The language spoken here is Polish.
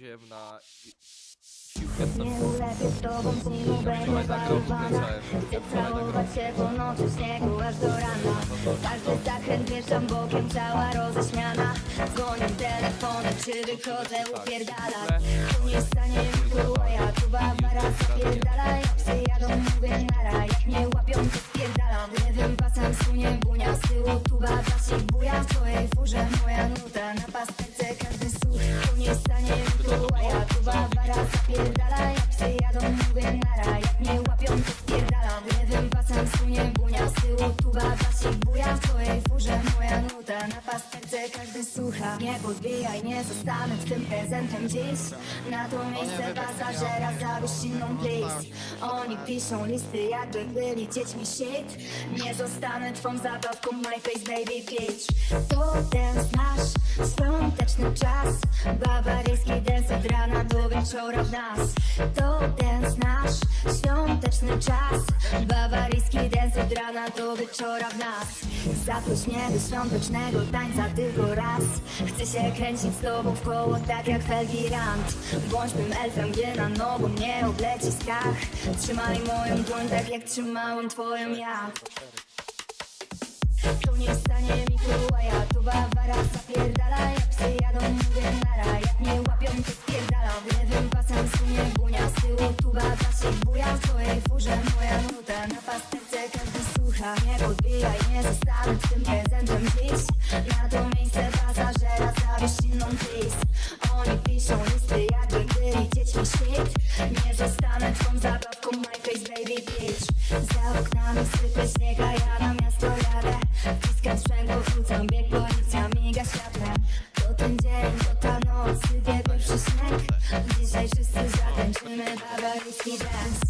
Wziąłem na siłkę tam Nie ulepię z tobą z nim będę parowana Chcę całować się po nocy w śniegu aż do rana. Każdy zakręt wjeżdżam bokiem, cała roześmiana Dzwonią telefony, czy wychodzę upierdalać Tu nie stanie mi kurłaja, tu bawara zapierdala Jak psy jadą mówię nara, jak mnie łapią to spierdalam. Lewym pasem sunie bunia, z tyłu tuba basik buja. W twojej furze moja nuta, na pasterce bawara zapierdala Jak psy jadą mówię nara, jak mnie łapią to spierdalam. Lewym pasem sunie bunia, z tyłu tuba basik buja. W twojej furze moja nuta, na pasterce każdy słucha. Nie podbijaj, nie zostanę twym prezentem dziś. Na to miejsce pasażera za inną please. Oni piszą listy jakby byli dziećmi shit. Nie zostanę twą zabawką my face baby bitch To ten nasz świąteczny czas. Bawaryjski od rana do wieczora w nas. To ten nasz świąteczny czas. Bawaryjski dance od rana do wieczora w nas. Zaproś mnie do świątecznego tańca tylko raz. Chcę się kręcić z tobą w koło tak jak Felgirant. Bądźmy elfem, gdzie na nogą nie obleci skach Trzymaj moją dłoń tak jak trzymałem twoją ja. Tu nie stanie mi kurłaja, tu bawara zapierdala na pasterce każdy słucha. Nie podbijaj, nie zostanę tym prezentem dziś. Na to miejsce pasażera zawieź inną please Oni piszą listy jakby byli dziećmi shit Nie zostanę twą zabawką my face baby bitch. Za oknami sypie śnieg, a ja na miasto jadę. Wciskam sprzęgło, wrzucam bieg, policja miga światłem To ten dzień, to ta noc, sypie pierwszy śnieg. Dzisiaj wszyscy zatańczymy bawaryjski dance